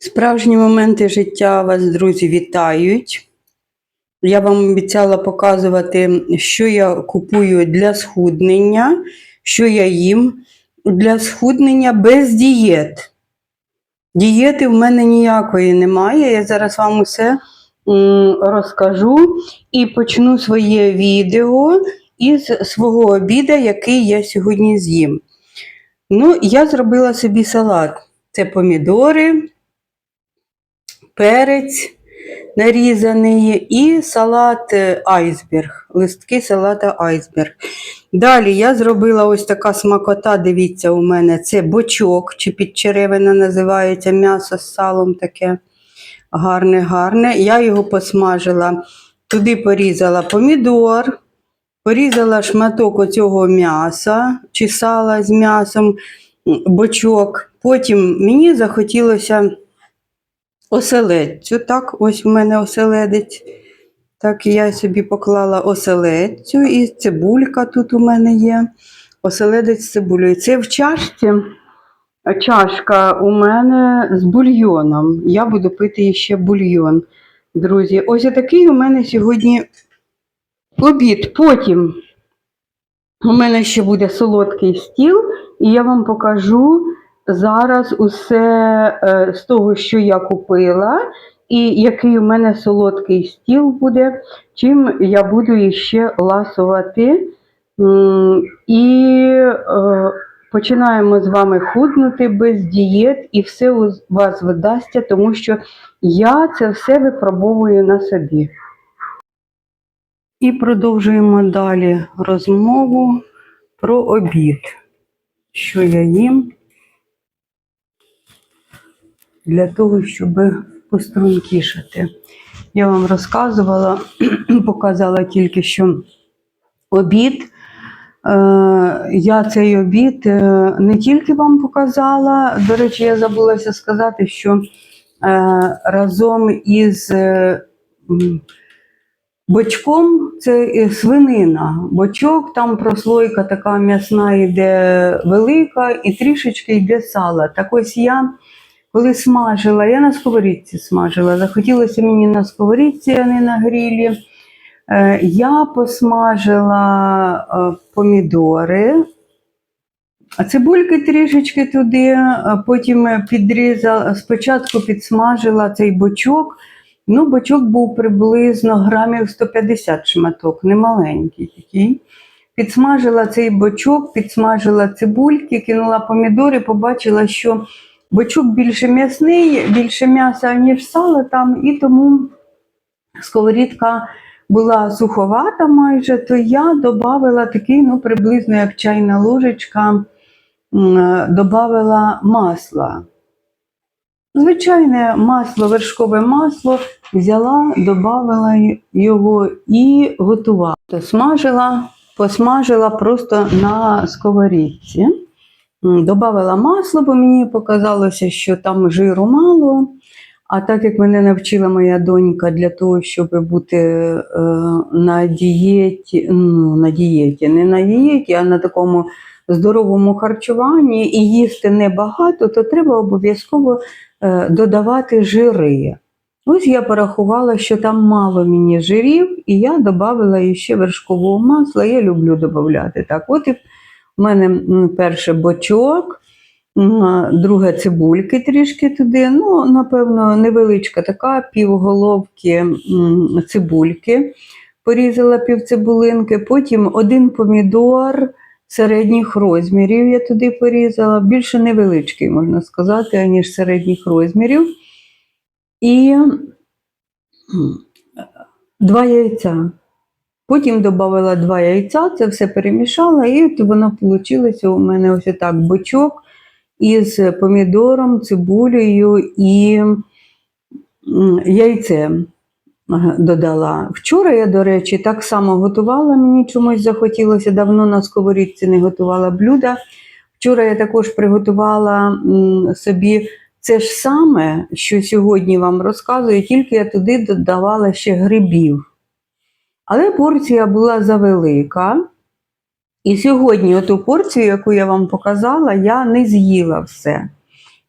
Справжні моменти життя вас, друзі, вітають. Я вам обіцяла показувати, що я купую для схуднення, що я їм для схуднення без дієт. Дієти в мене ніякої немає. Я зараз вам усе розкажу і почну своє відео із свого обіду, який я сьогодні з'їм. Ну, я зробила собі салат. Це помідори, перець нарізаний і салат е, айсберг, листки салата айсберг. Далі я зробила ось така смакота, дивіться, у мене це бочок, чи підчеревина називається м'ясо з салом таке гарне-гарне. Я його посмажила, туди порізала помідор, порізала шматок оцього м'яса чи сала з м'ясом, бочок. Потім мені захотілося оселедцю. Так, ось у мене оселедець. Так, я собі поклала оселедцю і цибулька тут у мене є. Оселедець з цибулею. Це в чашці. Чашка у мене з бульйоном. Я буду пити ще бульйон. Друзі, ось такий у мене сьогодні обід. Потім у мене ще буде солодкий стіл, і я вам покажу зараз усе е, з того, що я купила, і який у мене солодкий стіл буде, чим я буду іще ласувати. І е, починаємо з вами худнути без дієт, і все у вас видасться, тому що я це все випробовую на собі. І продовжуємо далі розмову про обід. Що я їм для того, щоб пострункішати. Я вам розказувала, показала тільки що обід. Е, Я цей обід е, не тільки вам показала, до речі, я забулася сказати, що е, разом із бочком це свинина. Бочок, там прослойка така м'ясна йде велика і трішечки йде сала. Так ось я, коли смажила, я на сковорідці смажила. Захотілося мені на сковорідці, а не на грілі. Е, Я посмажила е, помідори, цибульки трішечки туди, потім підрізала, спочатку підсмажила цей бочок. Ну, бочок був приблизно грамів 150 шматок, немаленький такий. Підсмажила цей бочок, підсмажила цибульки, кинула помідори, побачила, що бочок більше м'ясний, більше м'яса, ніж сала там, і тому сковорідка була суховата майже, то я додавала такий, ну, приблизно як чайна ложечка, додавала масла. Звичайне масло, вершкове масло взяла, додавала його і готувала. Смажила, посмажила просто на сковорідці. Добавила масло, бо мені показалося, що там жиру мало. А так як мене навчила моя донька для того, щоб бути е, на дієті, ну, на дієті, не на дієті, а на такому здоровому харчуванні і їсти небагато, то треба обов'язково е, додавати жири. Ось я порахувала, що там мало мені жирів, і я додавала ще вершкового масла. Я люблю додавати так. От і в мене перше бочок, м, друге цибульки трішки туди. Ну, напевно, невеличка така, півголовки цибульки. Порізала півцибулинки, потім один помідор середніх розмірів я туди порізала, більше невеличкий, можна сказати, аніж середніх розмірів. І два яйця. Потім додала два яйця, це все перемішала, і воно вийшло у мене ось так бочок із помідором, цибулею і яйцем додала. Вчора я, до речі, так само готувала, мені чомусь захотілося, давно на сковорідці не готувала блюда. Вчора я також приготувала собі це ж саме, що сьогодні вам розказую, тільки я туди додавала ще грибів. Але порція була завелика. І сьогодні оту порцію, яку я вам показала, я не з'їла все.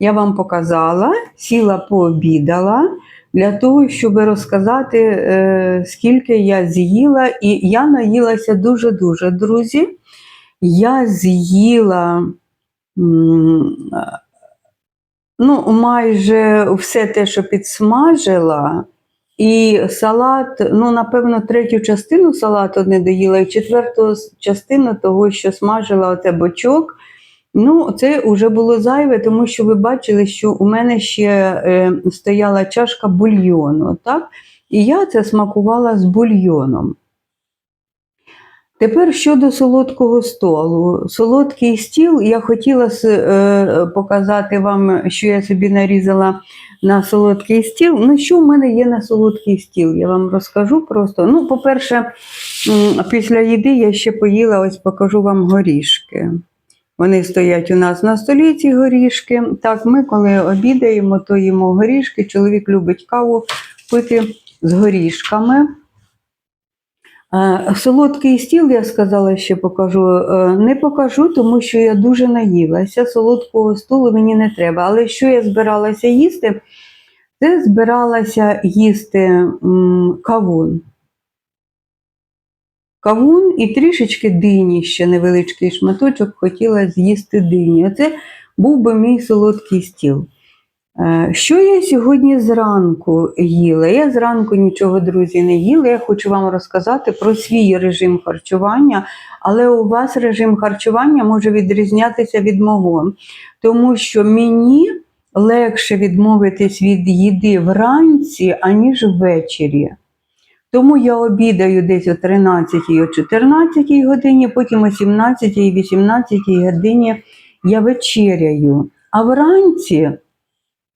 я вам показала, сіла пообідала для того, щоб розказати, е, скільки я з'їла. І я наїлася дуже-дуже, друзі. Я з'їла е, ну, майже все те, що підсмажила. І салат, ну, напевно, третю частину салату не доїла, і четверту частину того, що смажила оце бочок. Ну, це вже було зайве, тому що ви бачили, що у мене ще е, стояла чашка бульйону, так? І я це смакувала з бульйоном. Тепер щодо солодкого столу. Солодкий стіл я хотіла е, показати вам, що я собі нарізала на солодкий стіл. Ну, що в мене є на солодкий стіл? Я вам розкажу просто. Ну, по-перше, після їди я ще поїла, ось покажу вам горішки. Вони стоять у нас на столі, ці горішки. Так, ми коли обідаємо, то їмо горішки. Чоловік любить каву пити з горішками. Солодкий стіл, я сказала, ще покажу. Е, Не покажу, тому що я дуже наїлася. Солодкого столу мені не треба. Але що я збиралася їсти? Це збиралася їсти кавун. Кавун і трішечки дині, ще невеличкий шматочок, хотіла з'їсти дині. Оце був би мій солодкий стіл. Е, Що я сьогодні зранку їла? Я зранку нічого, друзі, не їла. Я хочу вам розказати про свій режим харчування, але у вас режим харчування може відрізнятися від мого, тому що мені легше відмовитись від їди вранці, аніж ввечері. Тому я обідаю десь о 13 о 14 годині, потім о 17 і 18 годині я вечеряю. А вранці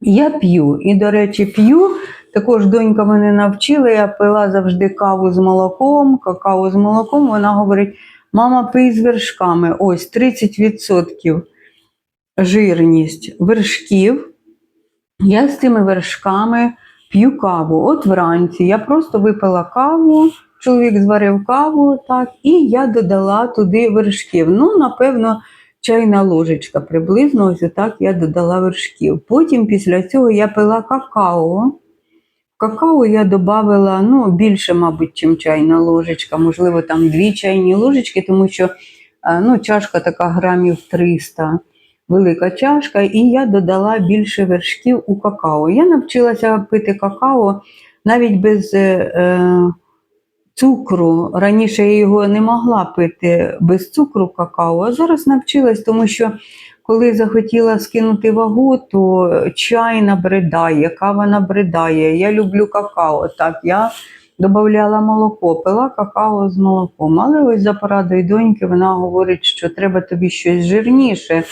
я п'ю. І, до речі, п'ю. Також донька мене навчила, я пила завжди каву з молоком, какао з молоком. Вона говорить: мама, пий з вершками. Ось 30% жирність вершків. Я з цими вершками п'ю каву. От вранці я просто випила каву, чоловік зварив каву, так, і я додала туди вершків. Ну, напевно, чайна ложечка приблизно, ось отак я додала вершків. Потім після цього я пила какао. Какао я додавала ну, більше, мабуть, чим чайна ложечка, можливо, там дві чайні ложечки, тому що е, ну, чашка така грамів 300 велика чашка, і я додала більше вершків у какао. Я навчилася пити какао навіть без е, е, цукру. Раніше я його не могла пити без цукру какао, а зараз навчилась, тому що коли захотіла скинути вагу, то чай набридає, кава набридає. Я люблю какао. Так, я додавала молоко, пила какао з молоком. Але ось за порадою доньки вона говорить, що треба тобі щось жирніше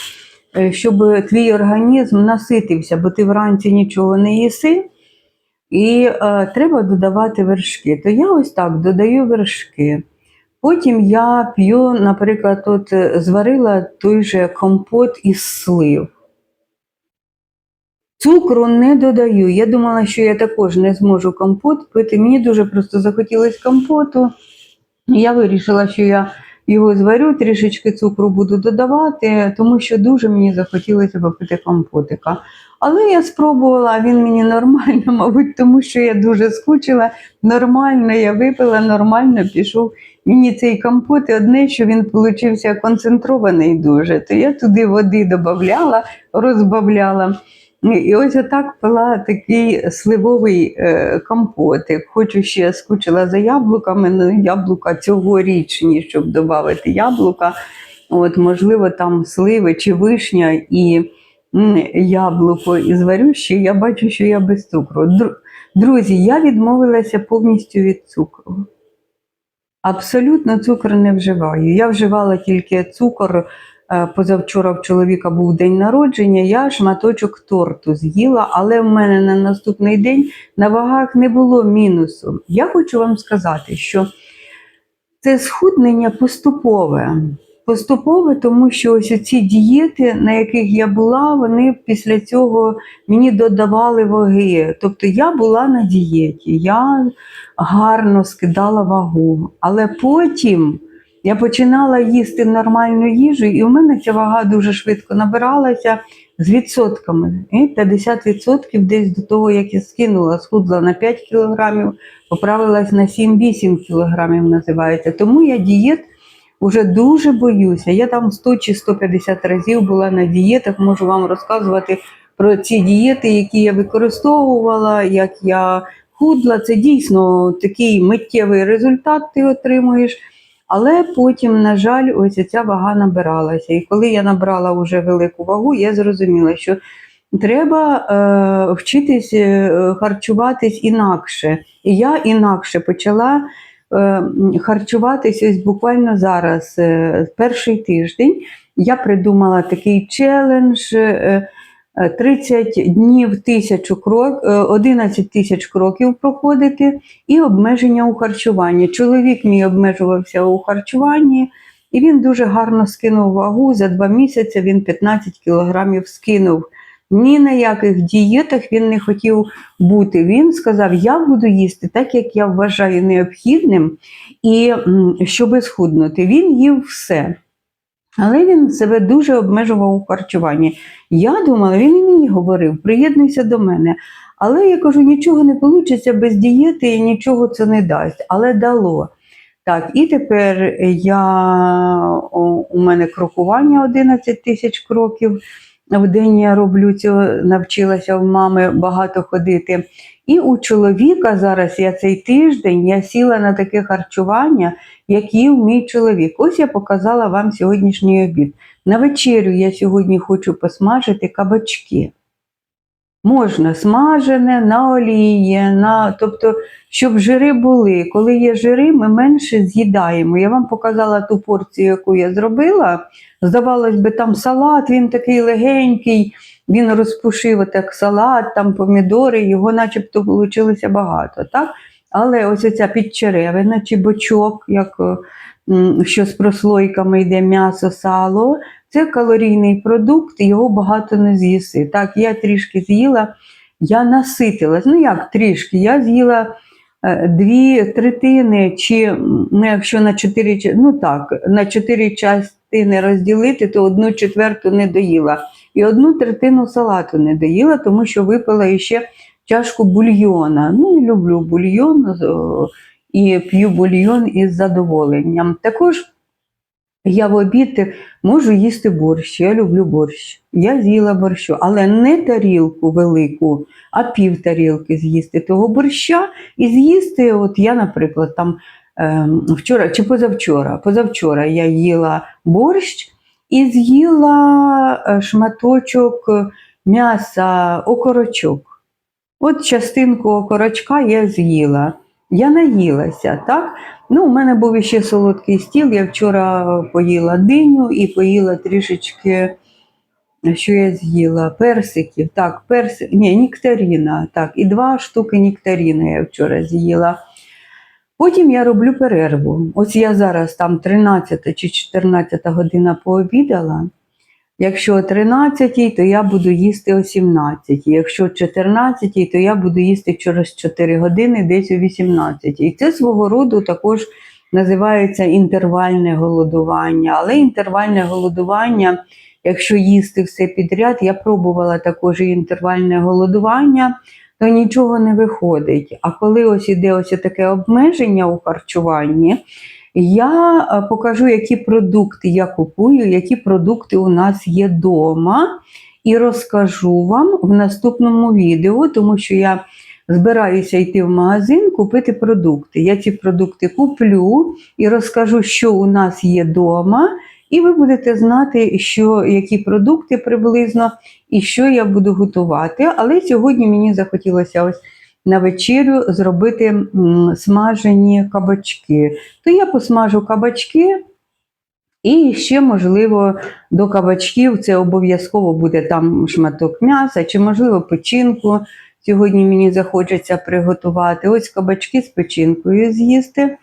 е, щоб твій організм наситився, бо ти вранці нічого не їси, і е, треба додавати вершки. То я ось так додаю вершки. Потім я п'ю, наприклад, от е, зварила той же компот із слив. Цукру не додаю. Я думала, що я також не зможу компот пити. Мені дуже просто захотілося компоту. Я вирішила, що я його зварю, трішечки цукру буду додавати, тому що дуже мені захотілося попити компотика. Але я спробувала, він мені нормально, мабуть, тому що я дуже скучила. Нормально я випила, нормально пішов. Мені цей компот і одне, що він получився концентрований дуже, то я туди води додавала, розбавляла. І ось отак пила такий сливовий е, компотик. Хочу ще скучила за яблуками, але яблука цьогорічні, щоб додати яблука. От, можливо, там сливи чи вишня і яблуко і зварю ще. Я бачу, що я без цукру. Друзі, я відмовилася повністю від цукру. Абсолютно цукор не вживаю. Я вживала тільки цукор. Е, Позавчора в чоловіка був день народження, я шматочок торту з'їла, але в мене на наступний день на вагах не було мінусу. Я хочу вам сказати, що це схуднення поступове. Поступове, тому що ось ці дієти, на яких я була, вони після цього мені додавали ваги. Тобто я була на дієті, я гарно скидала вагу. Але потім я починала їсти нормальну їжу, і в мене ця вага дуже швидко набиралася. з відсотками. І 50% десь до того, як я скинула, схудла на 5 кілограмів, поправилась на 7-8 кілограмів, називається. Тому я дієт вже дуже боюся. Я там 100 чи 150 разів була на дієтах, можу вам розказувати про ці дієти, які я використовувала, як я худла. Це дійсно такий миттєвий результат ти отримуєш. Але потім, на жаль, ось ця вага набиралася. І коли я набрала вже велику вагу, я зрозуміла, що треба е, вчитись е, харчуватись інакше. І я інакше почала е, харчуватись ось буквально зараз, е, перший тиждень. Я придумала такий челендж. Е, 30 днів тисячу крок, е, 11 тисяч кроків проходити і обмеження у харчуванні. Чоловік мій обмежувався у харчуванні, і він дуже гарно скинув вагу. За два місяці він 15 кілограмів скинув. Ні на яких дієтах він не хотів бути. Він сказав: Я буду їсти так, як я вважаю необхідним, і м, щоб схуднути. Він їв все. Але він себе дуже обмежував у харчуванні. Я думала, він і мені говорив, приєднуйся до мене. Але я кажу, нічого не вийде без дієти і нічого це не дасть. Але дало. Так, і тепер я, у мене крокування 11 тисяч кроків. В день я роблю цього, навчилася в мами багато ходити. І у чоловіка зараз я цей тиждень я сіла на таке харчування, як їв мій чоловік. Ось я показала вам сьогоднішній обід. На вечерю я сьогодні хочу посмажити кабачки. Можна смажене на олії, на... тобто, щоб жири були. Коли є жири, ми менше з'їдаємо. Я вам показала ту порцію, яку я зробила. Здавалось би, там салат, він такий легенький, він розпушив отак салат, там помідори, його начебто вийшло багато. Так? Але ось ця підчеревина чи бочок, як е, що з прослойками йде м'ясо, сало, це калорійний продукт, його багато не з'їси. Так, я трішки з'їла, я наситилась. Ну як трішки, я з'їла е, дві третини, чи ну, якщо на чотири, ну так, на чотири частини розділити, то одну четверту не доїла. І одну третину салату не доїла, тому що випила іще чашку бульйона. Ну, люблю бульйон і п'ю бульйон із задоволенням. Також я в обід можу їсти борщ. Я люблю борщ. Я з'їла борщу, але не тарілку велику, а пів тарілки з'їсти того борща і з'їсти. От я, наприклад, там ем, вчора чи позавчора, позавчора я їла борщ і з'їла е, шматочок м'яса окорочок. От частинку окорочка я з'їла. Я наїлася, так? Ну, у мене був ще солодкий стіл. Я вчора поїла диню і поїла трішечки, що я з'їла? Персиків. Так, персик, ні, нектаріна. Так, і два штуки нектаріна я вчора з'їла. Потім я роблю перерву. Ось я зараз там 13 чи 14 година пообідала. Якщо о 13, то я буду їсти о 17. Якщо о 14, то я буду їсти через 4 години, десь о 18. І це свого роду також називається інтервальне голодування. Але інтервальне голодування, якщо їсти все підряд, я пробувала також інтервальне голодування, то нічого не виходить. А коли ось іде ось таке обмеження у харчуванні, я е, покажу, які продукти я купую, які продукти у нас є вдома, і розкажу вам в наступному відео, тому що я збираюся йти в магазин купити продукти. Я ці продукти куплю і розкажу, що у нас є вдома, і ви будете знати, що, які продукти приблизно і що я буду готувати. Але сьогодні мені захотілося ось на вечерю зробити смажені кабачки. То я посмажу кабачки, і ще, можливо, до кабачків це обов'язково буде там шматок м'яса, чи, можливо, печінку. Сьогодні мені захочеться приготувати. Ось кабачки з печінкою з'їсти.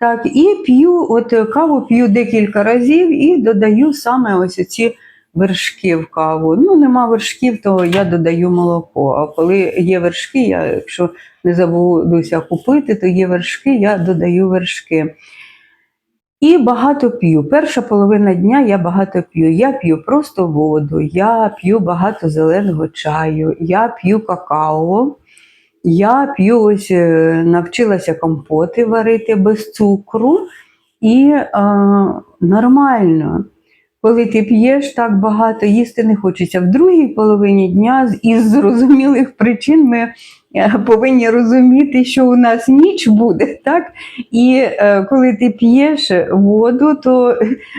Так, і п'ю, от каву п'ю декілька разів і додаю саме ось ці вершки в каву. Ну, нема вершків, то я додаю молоко. А коли є вершки, я, якщо не забудуся купити, то є вершки, я додаю вершки. І багато п'ю. Перша половина дня я багато п'ю. Я п'ю просто воду, я п'ю багато зеленого чаю, я п'ю какао, я п'ю ось е, навчилася компоти варити без цукру. І е, нормально, коли ти п'єш так багато, їсти не хочеться. В другій половині дня із зрозумілих причин ми е, повинні розуміти, що у нас ніч буде, так? І е, коли ти п'єш воду, то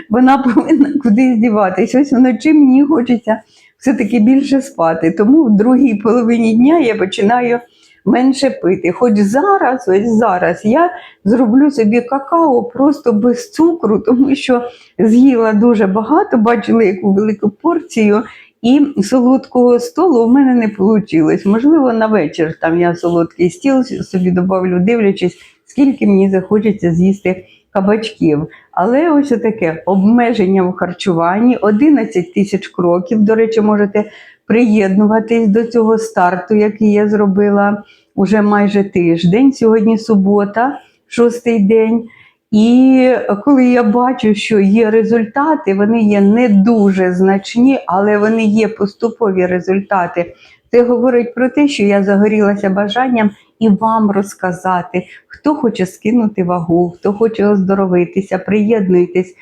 вона повинна кудись діватись. Ось вночі мені хочеться все-таки більше спати. Тому в другій половині дня я починаю менше пити. Хоч зараз, ось зараз я зроблю собі какао просто без цукру, тому що з'їла дуже багато, бачила яку велику порцію. І солодкого столу в мене не вийшло. Можливо, на вечір там я солодкий стіл собі добавлю, дивлячись, скільки мені захочеться з'їсти кабачків. Але ось таке обмеження в харчуванні 11 тисяч кроків. До речі, можете приєднуватись до цього старту, який я зробила уже майже тиждень. Сьогодні субота, шостий день. І коли я бачу, що є результати, вони є не дуже значні, але вони є поступові результати. Це говорить про те, що я загорілася бажанням і вам розказати, хто хоче скинути вагу, хто хоче оздоровитися, приєднуйтесь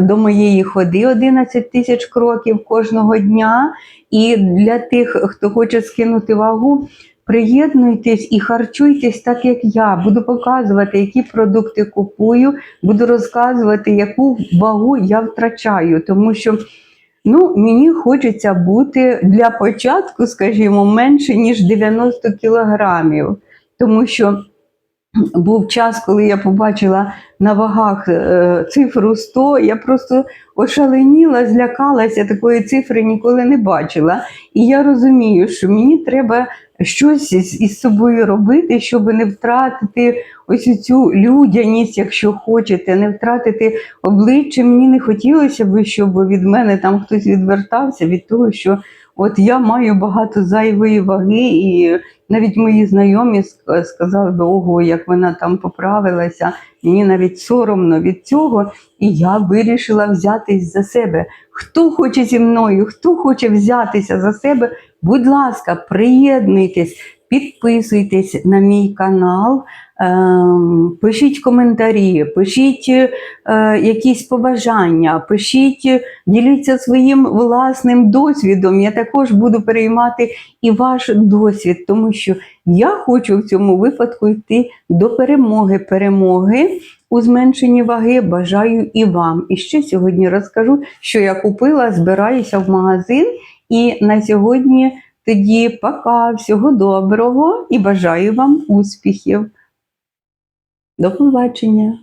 до моєї ходи 11 тисяч кроків кожного дня. І для тих, хто хоче скинути вагу, приєднуйтесь і харчуйтесь так, як я. Буду показувати, які продукти купую, буду розказувати, яку вагу я втрачаю, тому що. Ну, мені хочеться бути для початку, скажімо, менше, ніж 90 кілограмів. Тому що був час, коли я побачила на вагах е, цифру 100, я просто ошаленіла, злякалася, такої цифри ніколи не бачила. І я розумію, що мені треба щось із, собою робити, щоб не втратити ось цю людяність, якщо хочете, не втратити обличчя. Мені не хотілося б, щоб від мене там хтось відвертався від того, що от я маю багато зайвої ваги, і навіть мої знайомі сказали би, ого, як вона там поправилася. Мені навіть соромно від цього, і я вирішила взятись за себе. Хто хоче зі мною, хто хоче взятися за себе, будь ласка, приєднуйтесь, підписуйтесь на мій канал, ем, пишіть коментарі, пишіть е, якісь побажання, пишіть, діліться своїм власним досвідом. Я також буду переймати і ваш досвід, тому що я хочу в цьому випадку йти до перемоги. Перемоги у зменшенні ваги бажаю і вам. І ще сьогодні розкажу, що я купила, збираюся в магазин. І на сьогодні тоді пока, всього доброго і бажаю вам успіхів. До побачення!